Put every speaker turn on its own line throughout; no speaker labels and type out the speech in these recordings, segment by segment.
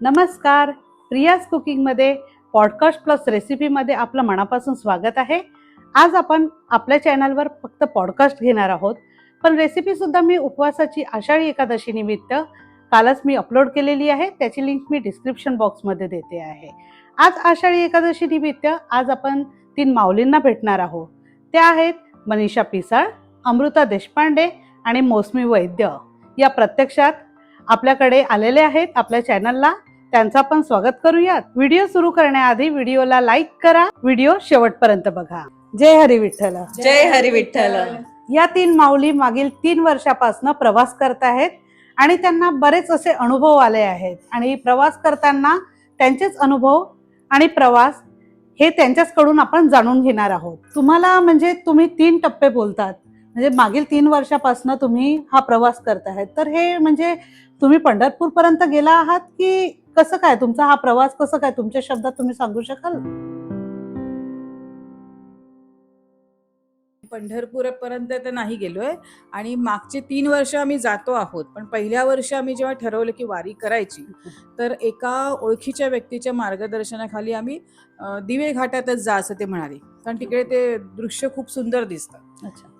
नमस्कार. प्रियाज कुकिंगमध्ये podcast plus रेसिपीमध्ये आपलं मनापासून स्वागत आहे. आज आपण आपल्या चॅनलवर फक्त पॉडकास्ट घेणार आहोत. पण रेसिपीसुद्धा मी उपवासाची आषाढी एकादशी निमित्त कालच मी अपलोड केलेली आहे. त्याची लिंक मी डिस्क्रिप्शन बॉक्समध्ये देते आहे. आज आषाढी एकादशी निमित्त आज आपण तीन माऊलींना भेटणार आहोत. त्या आहेत मनीषा पिसाळ अमृता देशपांडे आणि मौसमी वैद्य. या प्रत्यक्षात आपल्याकडे आलेले आहेत आपल्या चॅनलला त्यांचं आपण स्वागत करूयात. व्हिडिओ सुरू करण्याआधी व्हिडिओला लाईक करा. व्हिडिओ शेवटपर्यंत बघा. जय हरी विठ्ठल.
जय हरी विठ्ठल.
या तीन माऊली मागील तीन वर्षापासून प्रवास करत आहेत आणि त्यांना बरेच असे अनुभव आले आहेत. आणि प्रवास करताना त्यांचेच अनुभव आणि प्रवास हे त्यांच्याचकडून आपण जाणून घेणार आहोत. तुम्हाला म्हणजे तुम्ही तीन टप्पे बोलतात. म्हणजे मागील तीन वर्षापासून तुम्ही हा प्रवास करतायत तर हे म्हणजे तुम्ही पंढरपूर पर्यंत गेला आहात की कसं काय? तुमचा हा प्रवास कसं काय? तुमच्या शब्दात तुम्ही सांगू शकाल?
पंढरपूरपर्यंत तर नाही गेलोय. आणि मागचे तीन वर्ष आम्ही जातो आहोत. पण पहिल्या वर्षी आम्ही जेव्हा ठरवलं की वारी करायची तर एका ओळखीच्या व्यक्तीच्या मार्गदर्शनाखाली आम्ही दिवे घाटातच जा असं ते म्हणाले. कारण तिकडे ते दृश्य खूप सुंदर दिसतं.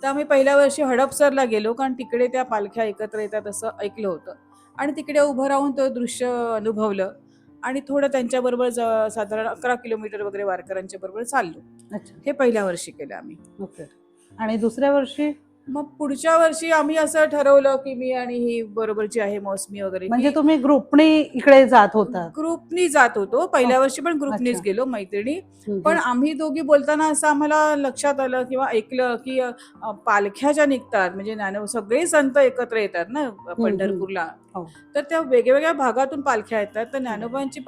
तर आम्ही पहिल्या वर्षी हडपसरला गेलो कारण तिकडे त्या पालख्या एकत्र येतात असं ऐकलं होतं. आणि तिकडे उभं राहून तो दृश्य अनुभवलं. आणि थोडं त्यांच्याबरोबर ज- साधारण अकरा किलोमीटर वगैरे वारकऱ्यांच्या बरोबर चाललो.
अच्छा.
हे पहिल्या वर्षी केलं आम्ही.
ओके. आणि दुसऱ्या वर्षी?
मग पुढच्या वर्षी आम्ही असं ठरवलं की मी आणि ही बरोबरची आहे मौसमी वगैरे
म्हणजे तुम्ही ग्रुपने इकडे जात होता.
ग्रुपनी जात होतो. पहिल्या वर्षी पण ग्रुपनीच. गेलो मैत्रिणी. पण आम्ही दोघी बोलताना असं आम्हाला लक्षात आलं किंवा ऐकलं की पालख्या ज्या निघतात म्हणजे ज्ञान सगळे संत एकत्र येतात ना पंढरपूरला.
हो.
तर त्या वेगवेगळ्या भागातून पालख्या येतात. तर ज्ञानोबांची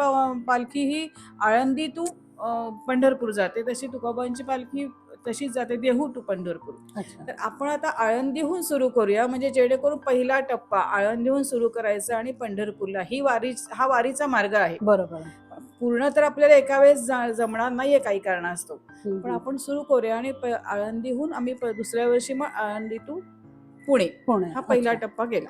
पालखी ही आळंदी टू अ, पंढरपूर जाते. तशी तुकोबांची पालखी तशीच जाते देहू टू पंढरपूर.
अच्छा.
तर आपण आता आळंदीहून सुरू करूया म्हणजे जेणेकरून पहिला टप्पा आळंदीहून सुरू करायचा आणि पंढरपूरला ही वारी हा वारीचा मार्ग आहे.
बरोबर.
पूर्ण तर आपल्याला एका वेळेस जमणार नाहीये काही कारणास्तव. पण आपण सुरू करूया आणि आळंदीहून आम्ही दुसऱ्या वर्षी मग आळंदी टू पुणे.
पुणे.
हा पहिला. टप्पा गेला.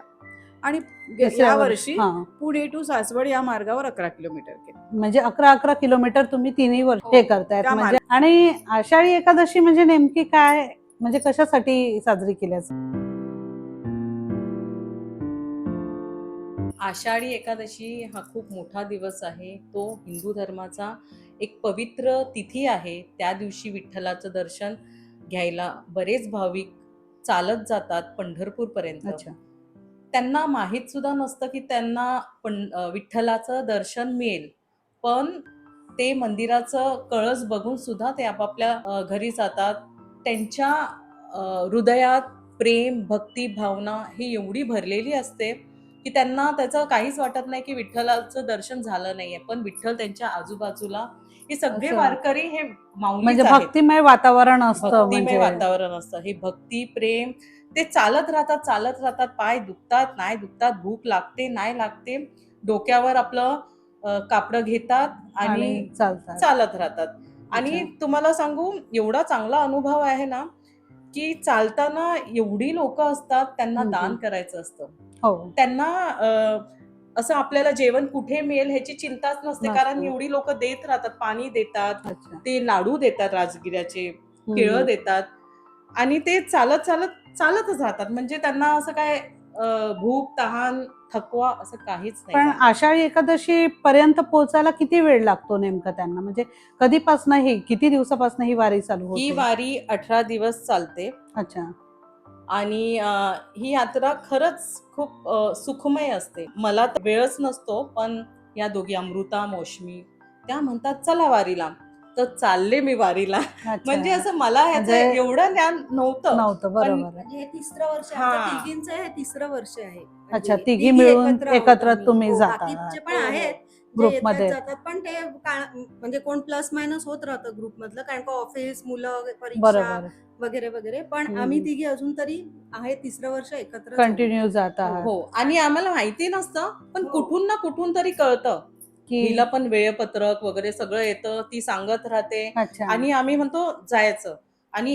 आणि गे-
तिसऱ्या
या
वर-
वर्षी
हा.
पुणे टू सासवड या मार्गावर अकरा किलोमीटर केलं.
म्हणजे अकरा अकरा किलोमीटर तुम्ही तिन्ही वर्ष
हो.
हे करतायत.
त्या
म्हणजे आणि आषाढी एकादशी म्हणजे नेमकी काय? म्हणजे कशासाठी साजरी केल्या
आषाढी एकादशी हा खूप मोठा दिवस आहे. तो हिंदू धर्माचा एक पवित्र तिथी आहे. त्या दिवशी विठ्ठलाचं दर्शन घ्यायला बरेच भाविक चालत जातात पंढरपूरपर्यंत.
अच्छा.
त्यांना माहीत सुद्धा नसतं की त्यांना पण विठ्ठलाचं दर्शन मिळेल. पण ते मंदिराचं कळस बघून सुद्धा ते आपापल्या घरी जातात. त्यांच्या हृदयात प्रेम भक्ती भावना ही एवढी भरलेली असते की त्यांना त्याचं काहीच वाटत नाही की विठ्ठलाचं दर्शन झालं नाहीये. पण विठ्ठल त्यांच्या आजूबाजूला हे सगळे. वारकरी हे
म्हणजे. भक्तिमय वातावरण असतं
भक्तिमय
म्हणजे.
वातावरण असतं. हे भक्ती प्रेम ते चालत राहतात चालत राहतात पाय दुखतात नाही दुखतात भूक लागते नाही लागते डोक्यावर आपलं कापडं घेतात आणि चालत राहतात आणि. तुम्हाला सांगू एवढा चांगला अनुभव आहे ना की चालताना एवढी लोक असतात त्यांना. दान करायचं असतं
हो
त्यांना असं आपल्याला जेवण कुठे मिळेल ह्याची चिंताच नसते. कारण एवढी लोक देत राहतात पाणी देतात ते लाडू देतात राजगिऱ्याचे. केळं देतात आणि ते चालत चालत चालतच राहतात. म्हणजे त्यांना असं काय भूक तहान थकवा असं काहीच
पण
नाही
आषाढी एकादशी पर्यंत पोहोचायला किती वेळ लागतो नेमका त्यांना? म्हणजे कधीपासून ही किती दिवसापासून ही वारी चालू
ही वारी अठरा दिवस चालते.
अच्छा.
आणि ही यात्रा खरंच खूप सुखमय असते. मला तर वेळच नसतो पण या दोघी अमृता मौसमी त्या म्हणतात चला वारीला. तर चालले मी वारीला. म्हणजे असं मला ह्याचं
म्हणजे-
एवढं ज्ञान नव्हतं
नव्हतं बरोबर आहे
हे तिसरं वर्ष.
हा.
तिघींचं हे तिसरं वर्ष आहे म्हणजे
अच्छा, तिघी मिळून
आहोत
एकत्र
आम्ही.
तुम्ही
हो,
जाता.
बाकीचे पण
हो, हो.
आहेत जे. येतात जातात पण ते का- म्हणजे कोण प्लस मायनस होत राहतं ग्रुप मधलं कारण का ऑफिस मुलं परीक्षा
बरोबर
वगैरे वगैरे पण
हम्म.
आम्ही तिघी अजून तरी आहे तिसरं वर्ष एकत्र
कंटिन्यू जात आहात
हो आणि आम्हाला माहिती नसतं पण
हो.
कुठून ना कुठून तरी कळतं हिला पण वेळपत्रक वगैरे सगळं येतं ती सांगत राहते. आणि आम्ही म्हणतो जायचं. आणि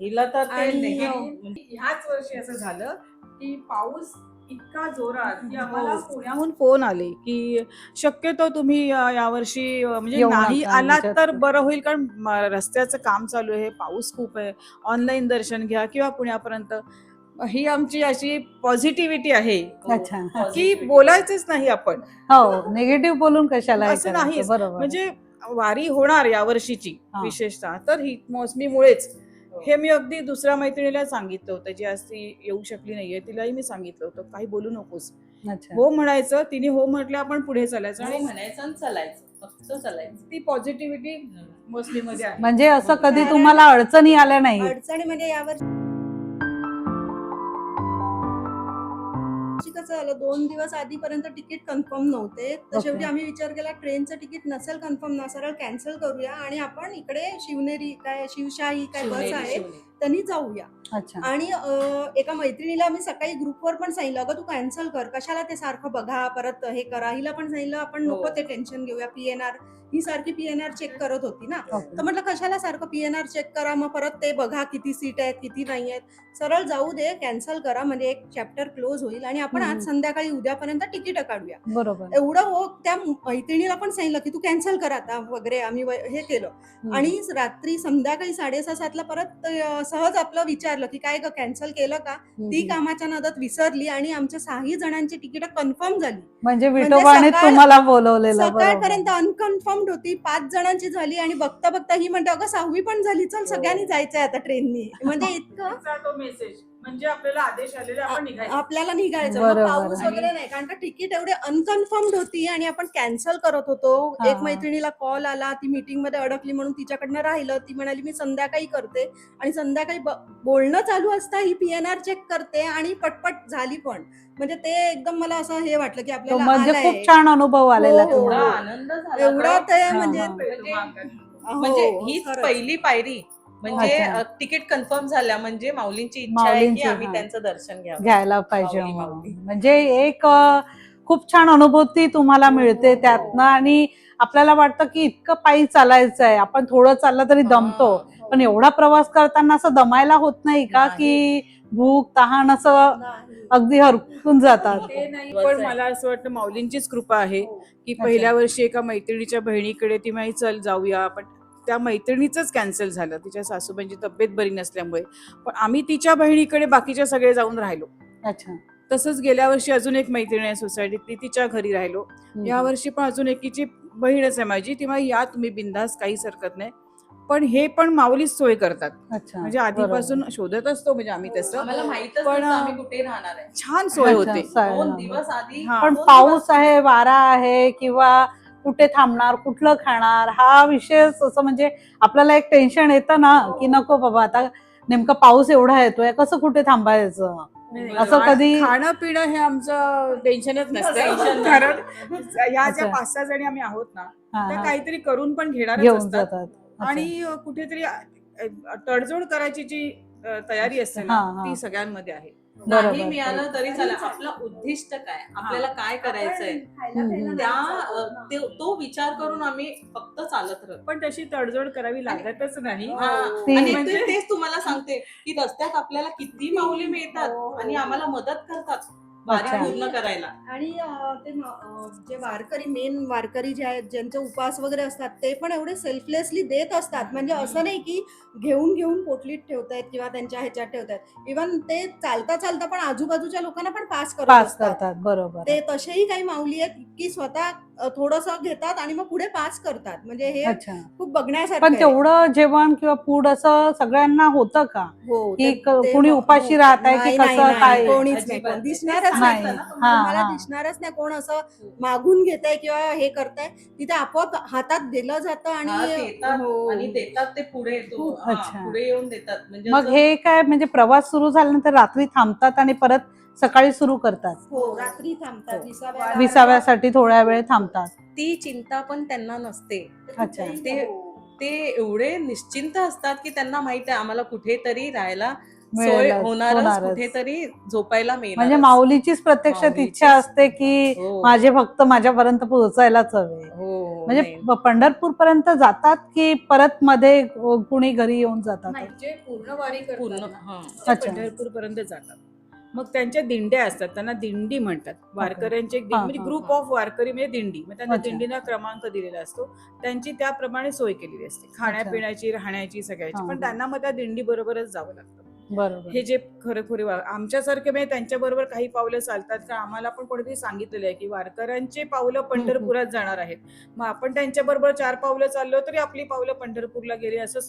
हिला तर ते
आणि
नेहमी-
ह्याच वर्षी असं झालं की पाऊस इतका जोरात की आम्हाला
हो.
पुण्याहून फोन आले की शक्यतो तुम्ही यावर्षी म्हणजे नाही आलात
म्हणजे-
तर बरं होईल कारण रस्त्याचं काम चालू आहे पाऊस खूप आहे. ऑनलाईन दर्शन घ्या किंवा पुण्यापर्यंत. ही आमची अशी पॉझिटिव्हिटी आहे.
अच्छा.
की बोलायचंच नाही आपण.
हो निगेटिव्ह बोलून कशाला
असं.
बरोबर.
म्हणजे वारी होणार या वर्षीची. विशेषतः. तर ही मोसमीमुळेच हे मी अगदी दुसऱ्या मैत्रिणीला सांगितलं होतं जी आज ती येऊ शकली नाहीये तिलाही मी सांगितलं होतं काही बोलू नकोस.
अच्छा.
हो म्हणायचं तिने हो म्हटलं आपण पुढे चालायचं.
हो
आणि
म्हणायचं आणि चालायचं. फक्त चालायचं.
ती पॉझिटिव्हिटी आहे.
म्हणजे असं कधी तुम्हाला अडचणी आल्या नाही
अडचणी म्हणजे यावर कसं झालं दोन दिवस आधीपर्यंत तिकीट कन्फर्म नव्हते तर. शेवटी आम्ही विचार केला ट्रेनचं तिकीट नसेल कन्फर्म ना सरळ कॅन्सल करूया आणि आपण इकडे शिवनेरी काय शिवशाही काय बस आहे. त्यांनी जाऊया आणि एका मैत्रिणीला मी सकाळी ग्रुपवर पण सांगितलं अगं तू कॅन्सल कर कशाला ते सारखं बघा परत हे करा हिला पण सांगितलं आपण नको
हो.
ते टेन्शन घेऊया पीएनआर ही सारखी पीएनआर चेक करत होती ना.
ओके.
तर म्हटलं कशाला सारखं पीएनआर चेक करा? मग परत ते बघा किती सीट आहेत किती नाही आहेत. सरळ जाऊ दे कॅन्सल करा. म्हणजे एक चॅप्टर क्लोज होईल आणि आपण. आज संध्याकाळी उद्यापर्यंत तिकीट काढूया.
बरोबर.
एवढं हो त्या मैत्रिणीला पण सांगितलं की तू कॅन्सल कर आता वगैरे आम्ही हे केलं. आणि रात्री संध्याकाळी साडेसहा सातला परत सहज आपलं विचारलं की काय ग कॅन्सल केलं का. ती कामाच्या नादात विसरली आणि आमच्या सहाही जणांची तिकीट कन्फर्म झाली.
म्हणजे
म्हणजे
तुम्हाला बोलवलेलं
सकाळपर्यंत अनकन्फर्म्ड होती पाच जणांची झाली आणि बघता बघता ही म्हणते अगं सहावी पण झाली चल सगळ्यांनी जायचंय आता ट्रेननी म्हणजे इतकं
मेसेज म्हणजे आपल्याला आदेश आलेले आपण निघायचं
आपल्याला निघायचं मग
बरोबर.
पाऊस वगैरे नाही कारण का तिकीट एवढे अनकन्फर्म्ड होती आणि आपण कॅन्सल करत होतो
हा,
एक. मैत्रिणीला कॉल आला ती मीटिंगमध्ये अडकली म्हणून तिच्याकडनं राहिलं ती म्हणाली मी संध्याकाळी करते आणि संध्याकाळी ब- बोलणं चालू असता ही पीएनआर चेक करते आणि पटपट झाली पण म्हणजे ते एकदम मला असं हे वाटलं की
तो
आपल्याला
म्हणजे
आलंय.
खूप छान अनुभव आलेला
हो, हो.
एवढा
तुम्हाला.
आनंद झाला
एवढा
तर-
ते
हा,
म्हणजे
हा.
हो,
म्हणजे हीच. पहिली पायरी म्हणजे तिकीट कन्फर्म झाल्या म्हणजे माऊलींची इच्छा आहे की आम्ही
हा.
त्यांचं दर्शन घ्यावं
घ्यायला पाहिजे. म्हणजे एक खूप छान अनुभूती तुम्हाला मिळते
हो.
त्यातनं आणि आपल्याला वाटतं की इतकं पायी चालायचं आहे आपण थोडं चाललं तरी दमतो
हा.
पण एवढा प्रवास करताना असं दमायला होत नाही का की भूक तहान असं. अगदी हरकून जातात
ते नाही पण मला असं वाटतं माऊलींचीच कृपा आहे
हो.
की पहिल्या वर्षी एका मैत्रिणीच्या बहिणीकडे ती माही चल जाऊया आपण त्या मैत्रिणीचंच कॅन्सल झालं. तिच्या सासूबाईंची तब्येत बरी नसल्यामुळे. पण आम्ही तिच्या बहिणीकडे बाकीचे सगळे जाऊन राहिलो.
अच्छा.
तसंच गेल्या वर्षी अजून एक मैत्रीण आहे सोसायटीतली तिच्या घरी राहिलो. या वर्षी पण अजून एकीची बहीणच आहे माझी. तेव्हा या तुम्ही बिंदास काहीच हरकत नाही. पण हे पण माऊलीच सोय करतात.
अच्छा.
म्हणजे आधीपासून शोधत असतो म्हणजे आम्ही तसं. पण,
कुठे राहणार आहे.
छान सोय होते.
सा-
दोन दिवस आधी
हा.
पण पाऊस आहे वारा आहे किंवा कुठे थांबणार कुठलं खाणार हा विषय असं म्हणजे आपल्याला एक टेन्शन येतं ना की नको बाबा आता नेमका पाऊस एवढा येतोय कसं कुठे थांबायचं. असं कधी-
खाणं पिणं हे आमचं टेन्शनच नसतं. कारण ह्या ज्या. पाच सहा जणी आम्ही आहोत ना त्या. काहीतरी करून पण घेणारच
घेऊन
असतात. आणि कुठेतरी तडजोड करायची जी तयारी असते ना. ती सगळ्यांमध्ये आहे
नाही. मिळालं तरी चालेल. आपलं उद्दिष्ट काय? आपल्याला काय करायचंय. त्या ते- तो विचार करून आम्ही फक्त चालत राहतो
पण तशी तडजोड करावी लागतच नाही.
हा.
ती-
आणि
म्हणजे-
ते- तेच तुम्हाला सांगते की रस्त्यात आपल्याला किती माऊली मिळतात
हो.
आणि आम्हाला मदत करतात. वारी. पूर्ण करायला.
आणि ते जे वारकरी मेन वारकरी जे आहेत ज्यांचे उपास वगैरे असतात ते पण एवढे सेल्फलेसली देत असतात. म्हणजे असं नाही की घेऊन घेऊन पोटलीत ठेवतायत किंवा त्यांच्या ह्याच्यात ठेवतायत. इव्हन ते चालता चालता पण आजूबाजूच्या लोकांना पण पास करत
पास
असतात.
करतात बरोबर
ते तसेही काही माऊली आहेत की स्वतः थोडस घेतात आणि मग पुढे पास करतात म्हणजे हे
अच्छा
खूप बघण्यासारखं
पण
आहे.
तेवढं जेवण किंवा फूड असं सगळ्यांना होतं का
हो
की
ते-
क-
ते
कुणी
हो-
उपाशी
हो.
राहत आहे की
नाही,
कसं
नाही,
काय?
कोणीच नाही
अजिबात
कोण
नाही.
दिसणारच नाही
हा, हा.
दिसणारच नाही कोण असं मागून घेत आहे किंवा हे करताय तिथे आपोआप हातात दिलं जातं
हा,
आणि
देतात
हो.
आणि देतात ते पुढे तो हा,
अच्छा.
पुढे येऊन देतात म्हणजे
मग
असं-
हे काय म्हणजे प्रवास सुरू झाल्यानंतर रात्री थांबतात आणि परत सकाळी सुरू करतात
हो रात्री थांबतात विसाव्याला.
विसाव्यासाठी थोड्या वेळ थांबतात
ती चिंता पण त्यांना नसते
अच्छा.
ते- ते एवढे निश्चिंत असतात की त्यांना माहीत आहे आम्हाला कुठेतरी राहायला सोय
मिळेलच,
होणारच
होणारच.
कुठेतरी झोपायला मिळणार
म्हणजे माऊलीचीच प्रत्यक्षात
माऊलीचीच.
इच्छा असते की
हो.
माझे भक्त माझ्यापर्यंत पोहोचायलाच हवे
हो
म्हणजे
नाही.
पंढरपूर पर्यंत जातात की परत मध्ये कुणी घरी येऊन जातात
पूर्ण वारी
पूर्ण
करतात
हा
अच्छा.
पंढरपूर पर्यंत जातात मग त्यांच्या दिंड्या असतात त्यांना दिंडी म्हणतात. वारकऱ्यांचे म्हणजे ग्रुप. ऑफ वारकरी म्हणजे दिंडी. मग त्यांना. दिंडीला क्रमांक दिलेला असतो. त्यांची त्याप्रमाणे सोय केलेली असते. खाण्यापिण्याची राहण्याची सगळ्याची. पण. त्यांना मग त्या दिंडी बरोबरच जावं लागतं.
बरोबर.
हे जे खरोखरी आमच्यासारखे म्हणजे त्यांच्या बरोबर काही पावलं चालतात का? आम्हाला पण कोणीतरी सांगितलेलं आहे की वारकऱ्यांचे पावलं पंढरपुरात जाणार आहेत. मग आपण त्यांच्या बरोबर चार पावलं चाललो तरी आपली पावलं पंढरपूरला गेली असं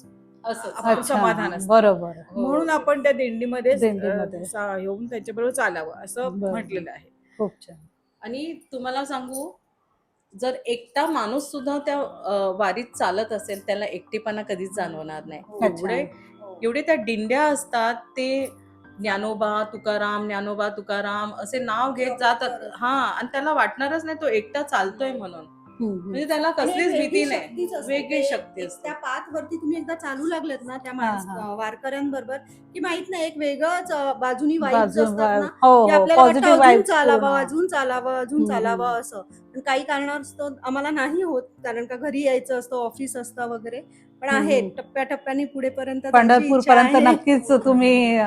असं
समाधान असतं.
बरोबर
म्हणून आपण त्या दिंडीमध्ये
दिंडीमध्ये.
येऊन त्यांच्याबरोबर चालावं असं
बरं.
म्हटलेलं आहे
खूप छान
आणि तुम्हाला सांगू जर एकटा माणूस सुद्धा त्या अ, वारीत चालत असेल त्याला एकटेपणा कधीच जाणवणार नाही
अच्छा.
एवढे एवढे त्या दिंड्या असतात ते ज्ञानोबा तुकाराम ज्ञानोबा तुकाराम असे नाव घेत जातात हा आणि त्याला वाटणारच नाही तो एकटा चालतोय म्हणून. म्हणजे त्याला कसलीच भीती नाही. वेगळी शक्ती
त्या पाथ वरती तुम्ही एकदा चालू लागलेत ना त्या. वारकऱ्यांबरोबर की माहीत नाही एक वेगळंच बाजूनी वाईट असतात ना
हो
की
हो
आपल्याला अजून चालावं अजून चालावं अजून चालावं. असं पण काही कारणास्तव आम्हाला नाही होत कारण का घरी यायचं असतं ऑफिस असतं वगैरे पण आहे
हम्म.
टप्प्याटप्प्याने पुढेपर्यंत जायची
पंढरपूर पर्यंत. नक्कीच तुम्ही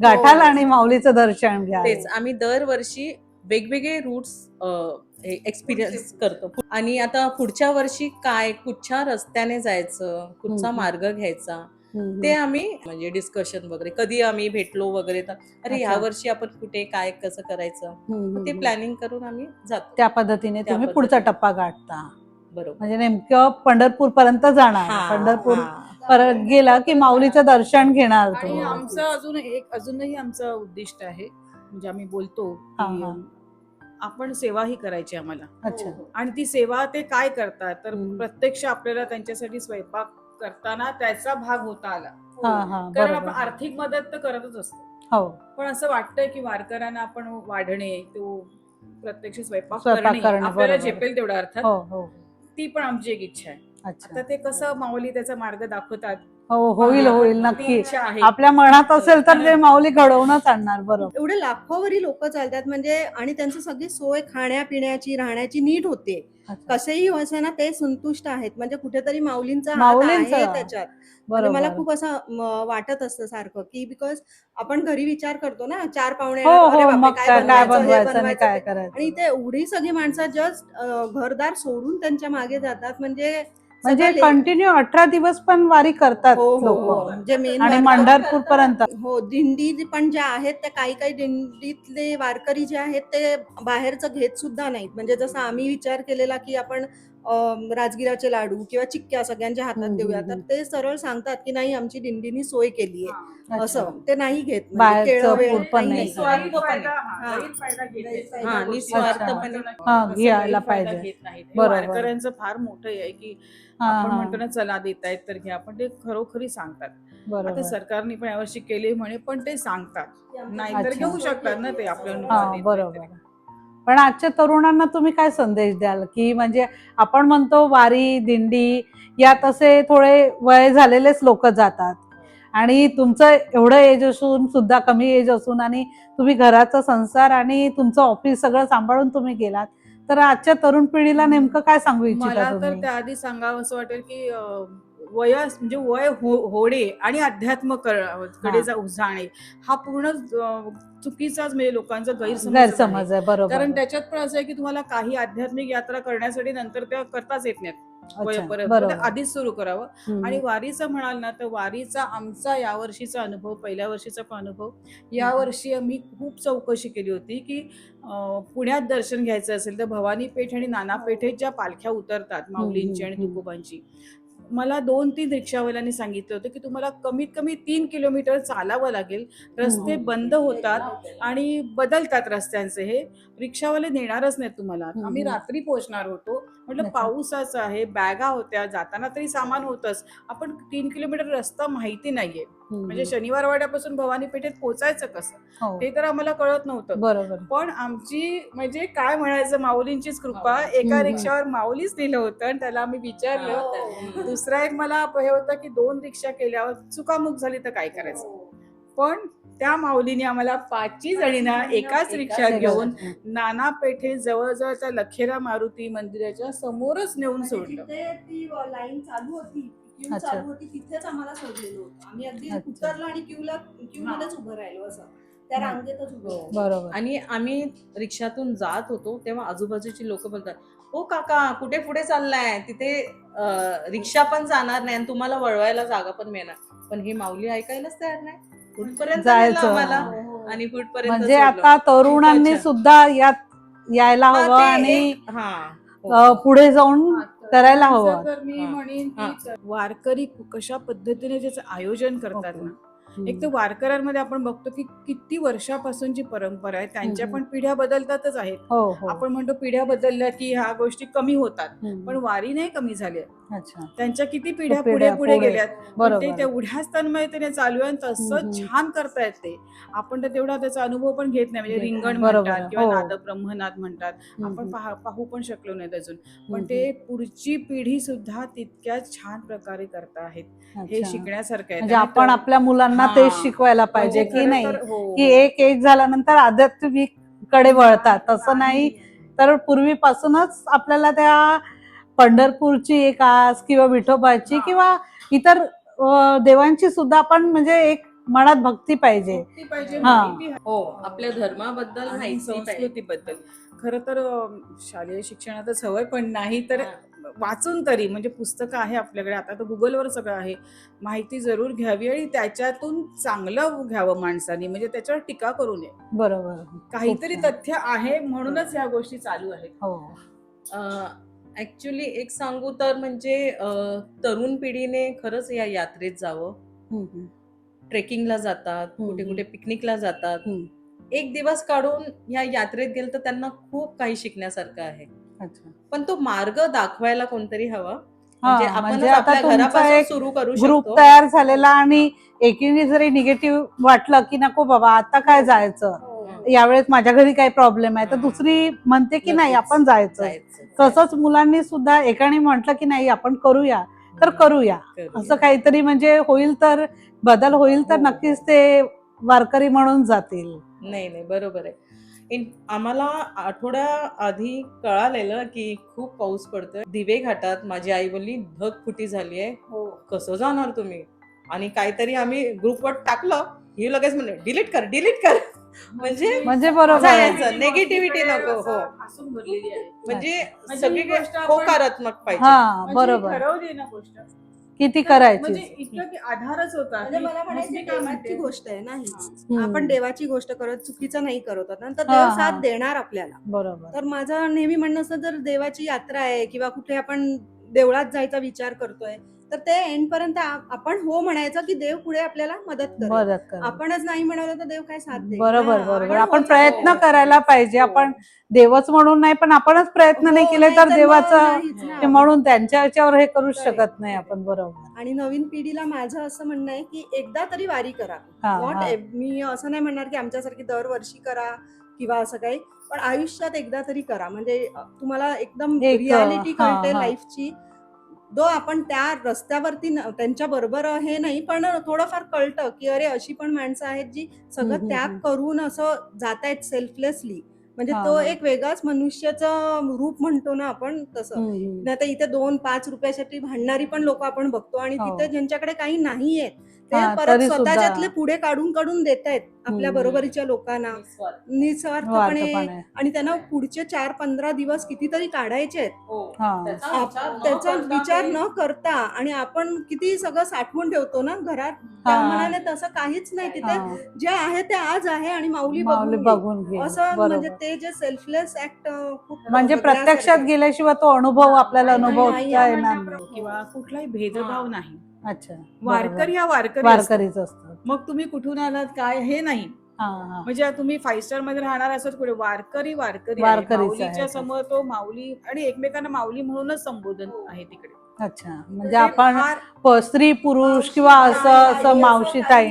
गाठाल
हो.
आणि माऊलीचं दर्शन घ्या
तेच आम्ही दरवर्षी वेगवेगळे रूट्स एक्सपिरियन्स करतो आणि आता पुढच्या वर्षी काय कुठच्या रस्त्याने जायचं कुठचा. मार्ग घ्यायचा ते आम्ही म्हणजे डिस्कशन वगैरे कधी आम्ही भेटलो वगैरे तर अरे. ह्या वर्षी आपण कुठे काय कसं करायचं ते. प्लॅनिंग करून आम्ही जातो
त्या पद्धतीने तुम्ही पुढचा. टप्पा गाठता
बरोबर
म्हणजे नेमकं पंढरपूर पर्यंत जाणार पंढरपूर. परत गेला की माऊलीचं दर्शन घेणार
आमचं अजून एक अजूनही आमचं उद्दिष्ट आहे म्हणजे आम्ही बोलतो. आपण सेवाही करायची आम्हाला.
अच्छा.
आणि ती सेवा ते काय करतात? तर. प्रत्यक्ष आपल्याला त्यांच्यासाठी स्वयंपाक करताना त्याचा भाग होता आला.
हा हा
कारण आपण आर्थिक मदत तर करतच असतो.
हो.
पण असं वाटतंय की वारकऱ्यांना आपण वाढणे तो प्रत्यक्ष स्वयंपाक करणे आपल्याला. झेपेल तेवढ्या अर्थात.
हो हो.
ती पण आमची एक इच्छा आहे.
अच्छा.
आता ते कसं माऊली त्याचा मार्ग दाखवतात
हो होईल होईल नक्की.
इच्छा आहे.
आपल्या मनात असेल तर ते माऊली घडवूनच आणणार बरोबर.
एवढे लाखोवरी लोक चालतात म्हणजे आणि त्यांची सगळी सोय खाण्यापिण्याची राहण्याची नीट होते.
अच्छा.
कसेही असे ना ते संतुष्ट आहेत. म्हणजे कुठेतरी माऊलींचा हात
माऊलींचा.
आहे त्याच्यात. म्हणजे
बरोबर.
मला खूप असं म, वाटत असतं सारखं की बिकॉज आपण घरी विचार करतो ना चार पाहुणे
हो
येणार, अरे
हो
बापरे,
मग काय काय
बनवायचं, हे
बनवायचं आणि
बनवायचं,
काय
ते.
करायचं?
आणि ते एवढी सगळी माणसं जस्ट घरदार सोडून त्यांच्या मागे जातात. म्हणजे
म्हणजे कंटिन्यू अठरा दिवस पण वारी करतात
हो हो हो
लोक
जे मेन
आणि पंढरपूर पर्यंत
हो दिंडी पण ज्या आहेत त्या काही काही दिंडीतले वारकरी जे आहेत ते बाहेरचं घेत सुद्धा नाहीत म्हणजे जसं आम्ही विचार केलेला की आपण अम, राजगिराचे लाडू किंवा चिक्क्या सगळ्यांच्या हातात देऊया
हम्म,
तर ते सरळ सांगतात की नाही आमची दिंडीनी सोय केली आहे. असं ते नाही घेत म्हणजे
बाहेरचं
केळं वेळ
फूड पण
काही
नाही.
नाही.
स्वार्थ पण
गैरफायदा-
हा.
गैरफायदा घेत
हा, निस्वार्थपणे.
हा,
असं
घ्यायला पाहिजे. बरोबर.
वारकऱ्यांचं फार मोठं आहे की आपण. म्हणतो ना चला देत आहेत तर घ्या. पण ते खरोखरी सांगतात. आता
बरोबर.
सरकारने पण यावर्षी केले म्हणे पण ते सांगतात. नाहीतर. घेऊ शकतात ना ते आपल्या
बरोबर. पण आजच्या तरुणांना तुम्ही काय संदेश द्याल? की म्हणजे आपण म्हणतो वारी दिंडी यात असे थोडे वय झालेलेच लोक जातात. आणि तुमचं एवढं एज असून सुद्धा कमी एज असून आणि तुम्ही घराचा संसार आणि तुमचं ऑफिस सगळं सांभाळून तुम्ही गेलात. तर आजच्या तरुण पिढीला नेमकं काय सांगू इच्छिता
मला तर
तुम्ही?
त्याआधी सांगावं असं वाटेल की अं, वयास म्हणजे वय हो- होणे आणि अध्यात्मकडे जाऊ जाणे हा पूर्ण चुकीचाच म्हणजे लोकांचा गैरसमज आहे.
बरोबर.
कारण त्याच्यात पण असं आहे की तुम्हाला काही आध्यात्मिक यात्रा करण्यासाठी नंतर त्या करताच येत नाहीत. आधीच सुरू करावं. आणि वारीचं म्हणाल ना तर वारीचा आमचा यावर्षीचा अनुभव पहिल्या वर्षीचा पण अनुभव यावर्षी आम्ही खूप चौकशी केली होती की पुण्यात दर्शन घ्यायचं असेल तर भवानी पेठ आणि नाना पेठेत ज्या पालख्या उतरतात माऊलींची आणि. तुकोबांची मला दोन तीन रिक्षावाल्यांनी सांगितलं होतं की तुम्हाला कमीत कमी तीन किलोमीटर चालावं लागेल रस्ते
हम्म.
बंद होतात आणि बदलतात रस्त्यांचे हे रिक्षावाले नेणारच नाहीत तुम्हाला. आम्ही रात्री पोहोचणार होतो म्हटलं. पाऊसाचं आहे बॅगा होत्या जाताना तरी सामान होतंच आपण तीन किलोमीटर रस्ता माहिती नाहीये. म्हणजे शनिवार वाड्यापासून भवानी पेठेत पोहोचायचं कसं
हो.
ते तर आम्हाला कळत नव्हतं
बरोबर
पण आमची म्हणजे काय म्हणायचं माऊलींचीच कृपा
हो.
एका. रिक्षावर माऊलीच दिलं होतं आणि त्याला आम्ही विचारलं
हा.
दुसरा एक मला हे होतं की दोन रिक्षा केल्यावर चुकामुक झाली तर काय करायचं पण त्या माऊलीने आम्हाला पाचही जणींना एकाच रिक्षा घेऊन नाना पेठे जवळजवळ त्या लखेरा मारुती मंदिराच्या समोरच नेऊन
म्हणजे
सोडलं
ती लाईन चालू होती क्यू
अच्छा.
चालू होती तिथेच आम्हाला सोडलेलं होतं आम्ही अगदी. उतरलो आणि क्यूला क्यू मध्येच उभं राहिलो असं त्या. रांगेतच उभं. राहिलो.
बरोबर
आणि आम्ही रिक्षातून जात होतो तेव्हा आजूबाजूची लोक बोलतात हो काका कुठे पुढे चाललाय तिथे अं, रिक्षा पण जाणार नाही आणि तुम्हाला वळवायला जागा पण मिळणार पण ही माऊली ऐकायलाच तयार नाही कुठपर्यंत
जायचं.
नेलं आम्हाला
हो, हो.
आणि कुठपर्यंत
म्हणजे
सोडलं.
आता तरुणांनी. सुद्धा यात यायला
हा,
हवं
ते
आणि
एक- हा.
अ, पुढे जाऊन करायला हवं.
तर मी
हा.
म्हणेन. की वारकरी कशा पद्धतीने त्याचं आयोजन करतात. ना एक तर वारकऱ्यांमध्ये आपण बघतो की किती वर्षापासूनची परंपरा आहे त्यांच्या
हम्म.
पण पिढ्या बदलतातच आहेत
हो हो
आपण म्हणतो पिढ्या बदलल्या की ह्या गोष्टी कमी होतात
हम्म.
पण वारी नाही कमी झाल्या
अच्छा
त्यांच्या किती पिढ्या
पिढ्या
पुढे पुढे. गेल्यात ते तेवढ्याच तन्मयतेने चालू आहे आणि तसं. छान करतायत ते आपण तर तेवढा त्याचा अनुभव पण घेत नाही म्हणजे. रिंगण
बरोबर.
म्हणतात किंवा
हो.
नाद ब्रह्मनाथ म्हणतात. आपण पाहा- पाहू पण शकलो नाही अजून पण. ते पुढची पिढी सुद्धा तितक्याच छान प्रकारे करत आहेत हे. शिकण्यासारखं आहे
म्हणजे आपण आपल्या मुलांना
हा.
तेच शिकवायला पाहिजे
म्हणजे
की नाही
हो.
की एक एज झाल्यानंतर आध्यात्मिककडे वळतात तसं नाही तर पूर्वीपासूनच आपल्याला त्या पंढरपूरची एक आस किंवा विठोबाची. किंवा इतर देवांची सुद्धा आपण म्हणजे एक मनात भक्ती पाहिजे.
भक्ती पाहिजे
हा.
आपल्या धर्माबद्दल.
संस्कृतीबद्दल. खरं तर शालेय शिक्षणातच हवंय पण नाही तर वाचून तरी म्हणजे पुस्तकं आहे आपल्याकडे आता तर गुगलवर सगळं आहे. माहिती जरूर घ्यावी आणि त्याच्यातून चांगलं घ्यावं माणसानी म्हणजे त्याच्यावर टीका करू नये.
बरोबर.
काहीतरी. तथ्य आहे म्हणूनच ह्या गोष्टी चालू आहेत.
हो.
ऍक्च्युली एक सांगू तर म्हणजे अं, तरुण पिढीने खरंच या यात्रेत जावं
हम्म.
ट्रेकिंगला जातात. कुठे कुठे पिकनिकला जातात
हम्म.
एक दिवस काढून या यात्रेत गेलं तर त्यांना खूप काही शिकण्यासारखं आहे
अच्छा
पण तो मार्ग दाखवायला कोणतरी हवा
हा,
म्हणजे आपण
म्हणजे आता
आपल्या
तुमचा
घरापासून
एक
सुरू करू
ग्रुप
शकतो
तयार झालेला आणि एकीने जरी निगेटिव्ह वाटलं की नको बाबा आता काय जायचं
हो.
यावेळेस माझ्या घरी काही प्रॉब्लेम आहे तर
हा.
दुसरी म्हणते की नाही आपण जायचं. तसंच मुलांनी सुद्धा एकाने म्हटलं की नाही आपण करूया तर
हम्म.
करूया. असं काहीतरी म्हणजे होईल तर बदल होईल तर
हो.
नक्कीच ते वारकरी म्हणून जातील
नाही नाही बरोबर आहे इन आम्हाला आठवड्या आधी कळालेलं की खूप पाऊस पडतोय दिवे घाटात माझी आई बोलली ढगफुटी झाली आहे
हो.
कसं जाणार तुम्ही आणि काहीतरी आम्ही ग्रुपवर टाकलं ही लगेच म्हणले डिलीट कर डिलीट कर म्हणजे
म्हणजे बरोबर
negativity नको, हो.
हसून भरलेली आहे.
म्हणजे
म्हणजे ही
सगळी
गोष्ट
होकारात्मक पाहिजे.
हा
म्हणजे
बरोबर.
ठरवली ना गोष्ट.
किती
म्हणजे
करायची
इतकं की आधारच होता
म्हणजे
की
मला म्हणायचं
मुस्लिम काय
देवाची
म्हणते?
गोष्ट आहे ना ही.
हम्म.
आपण देवाची गोष्ट करत चुकीचं नाही करत आहोत ना, तर
हा,
देव
हा.
साथ देणार आपल्याला.
बरोबर.
तर माझं नेहमी म्हणणं असतं जर देवाची यात्रा आहे किंवा कुठे आपण देवळात जायचा विचार करतोय तर ते एंड पर्यंत आ- आपण हो म्हणायचं की देव पुढे आपल्याला मदत
मदत कर
आपणच नाही म्हणालो तर देव काय साथ
बरोबर बरोबर
आपण हो
प्रयत्न. करायला पाहिजे
हो.
आपण देवच म्हणून नाही पण आपणच प्रयत्न नाही
हो,
केले तर देवाचं म्हणून त्यांच्या याच्यावर हे
Correct.
शकत नाही आपण बरोबर
आणि नवीन पिढीला माझं असं म्हणणं आहे की एकदा तरी वारी करा नॉट. मी असं नाही म्हणणार की आमच्यासारखी दरवर्षी करा किंवा असं काही पण आयुष्यात एकदा तरी करा म्हणजे तुम्हाला एकदम
एक,
रियालिटी कळते. लाईफची दो आपण त्या रस्त्यावरती त्यांच्या बरोबर हे नाही पण थोडंफार कळतं की अरे अशी पण माणसं आहेत जी सगळं त्याग. करून असं जात आहेत सेल्फलेसली म्हणजे तो. एक वेगळाच मनुष्याचं रूप म्हणतो ना आपण तसं. नाही तर इथे दोन पाच रुपयासाठी भांडणारी पण लोक आपण बघतो आणि
हो.
तिथे ज्यांच्याकडे काही नाहीये ते
हा,
परत
तरी सुद्धा-
स्वतःच्यातले पुढे काढून काढून देत आहेत आपल्या
हम्म.
बरोबरीच्या लोकांना
निस्वार्थ.
निस्वार्थपणे. आणि त्यांना पुढचे चार पंधरा दिवस कितीतरी काढायचे आहेत
हो.
हा.
त्याचा
आप-
विचार न
त्याचा
करता
विचार
ते-
न करता आणि आपण किती सगळं साठवून ठेवतो ना घरात त्या
हा.
मनाने तसं काहीच नाही तिथे
हा.
जे आहे ते आज आहे आणि माऊली
माऊली
बघून घे.
बघून घे
असं
बरोबर
म्हणजे ते जे सेल्फलेस ऍक्ट खूप
म्हणजे
बघण्यासारखं
प्रत्यक्षात
आहे.
गेल्याशिवाय तो अनुभव आपल्याला
नाही,
अनुभवता
नाही,
येणार नाही
किंवा कुठलाही भेदभाव. नाही
अच्छा
वारकरी हा वारकरी.
वारकरीच असतात
मग तुम्ही कुठून आलात काय हे नाही
हा, हा.
म्हणजे तुम्ही फाईव्ह स्टारमध्ये राहणार असत कुठे वारकरी वारकरी आहे.
वारकरीच आहे.
माऊलीच्या समोर तो माऊली आणि एकमेकांना माऊली म्हणूनच संबोधन आहे तिकडे
अच्छा. म्हणजे आपण प- स्त्री पुरुष किंवा असं असं मावशी ताई.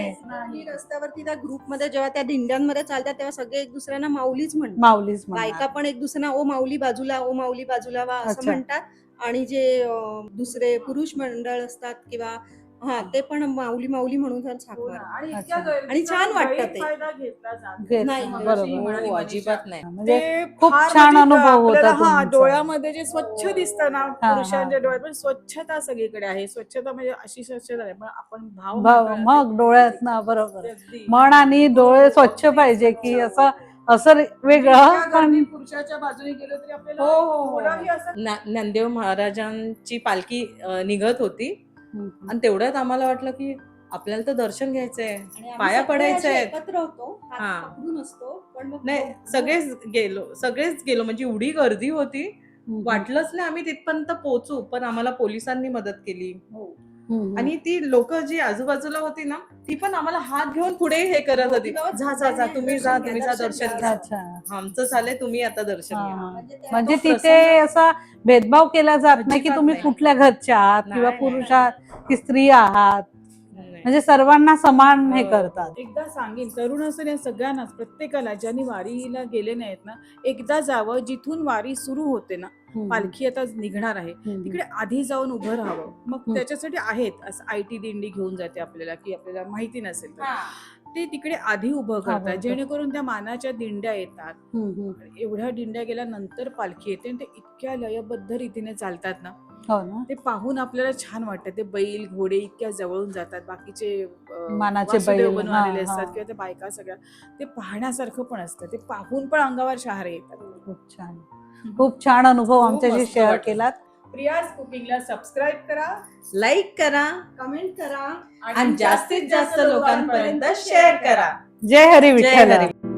रस्त्यावरती त्या ग्रुपमध्ये जेव्हा त्या दिंड्यांमध्ये चालतात तेव्हा सगळे एक दुसऱ्यांना माऊलीच म्हणतात.
माऊलीच
बायका. पण एक दुसऱ्यांना ओ माऊली बाजूला ओ माऊली बाजूला वा असं
अच्छा.
म्हणतात. आणि जे अं, दुसरे पुरुष मंडळ असतात किंवा हा ते पण माऊली माऊली म्हणून जर
हो.
मारतात.
आणि
अच्छा.
छान वाटतं ते.
गैरफायदा घेतला जात
घेत-
नाही,
बरोबर
हो. अजिबात नाही
म्हणजे
ते
खूप
फार
छान
म्हणजे
अनुभव होता
आपल्याला हा
तुमचा.
डोळ्यामध्ये जे स्वच्छ दिसतं ना
हा.
पुरुषांच्या डोळ्यात पण स्वच्छता सगळीकडे आहे स्वच्छता म्हणजे अशी स्वच्छता आहे पण आपण भाव
मग डोळ्यात ना बरोबर
अगदी.
मन आणि डोळे स्वच्छ पाहिजे की असं असं वेगळं
इतक्या
पण
गर्दी पुरुषाच्या बाजूने गेलो तरी आपल्याला
हो, हो, हो.
थोडाही असं
ना- ज्ञानदेव महाराजांची पालखी अ, निघत होती. आणि तेवढ्यात आम्हाला वाटलं की आपल्याला तर दर्शन घ्यायचंय पाया
सगळे
पडायचे
असे
आहेत.
एकत्र होतो हात
हा.
पकडून असतो पण मग
नाही सगळेच गेलो सगळेच गेलो म्हणजे एवढी गर्दी होती. वाटलंच नाही आम्ही तिथपर्यंत पोहोचू पण आम्हाला पोलिसांनी मदत केली
हम्म.
आणि ती लोक जी आजूबाजूला होती ना ती पण आम्हाला हात घेऊन पुढे हे करत होती. जा जा जा तुम्ही जा तुम्ही जा दर्शन घ्या. आमचं झालंय तुम्ही आता दर्शन
हा,
घ्या.
म्हणजे
म्हणजे तिथे असा भेदभाव केला जात नाही की तुम्ही. कुठल्या घरच्या आहात किंवा पुरुष आहात की स्त्री आहात. म्हणजे सर्वांना समान हे
हो.
करतात
एकदा सांगेन तरुण असून या सगळ्यांनाच प्रत्येकाला ज्यांनी वारीला गेले नाहीत ना एकदा जावं जिथून वारी सुरू होते ना. पालखी आता निघणार आहे. तिकडे आधी जाऊन उभं राहावं मग. त्याच्यासाठी आहेत असं आय टी दिंडी घेऊन जाते आपल्याला की आपल्याला माहिती नसेल तर. ते तिकडे आधी उभं करतात. जेणेकरून त्या मानाच्या दिंड्या येतात. एवढ्या दिंड्या गेल्यानंतर पालखी येते आणि ते इतक्या लयबद्ध रीतीने चालतात ना
हो ना.
ते पाहून आपल्याला छान वाटतं. ते बैल घोडे इतक्या जवळून जातात. बाकीचे
मानाचे बैल, हा.
असतात किंवा त्या बायका सगळ्या. ते पाहण्यासारखं पण असतं. ते पाहून पण अंगावर शहारे येतात.
खूप छान. खूप छान अनुभव आमच्याशी शेअर. केलात.
प्रियाज कुकिंगला सबस्क्राईब करा
लाईक करा
कमेंट करा
आणि जास्तीत जास्त लोकांपर्यंत शेअर करा.
जय हरी विठ्ठल.
हरी.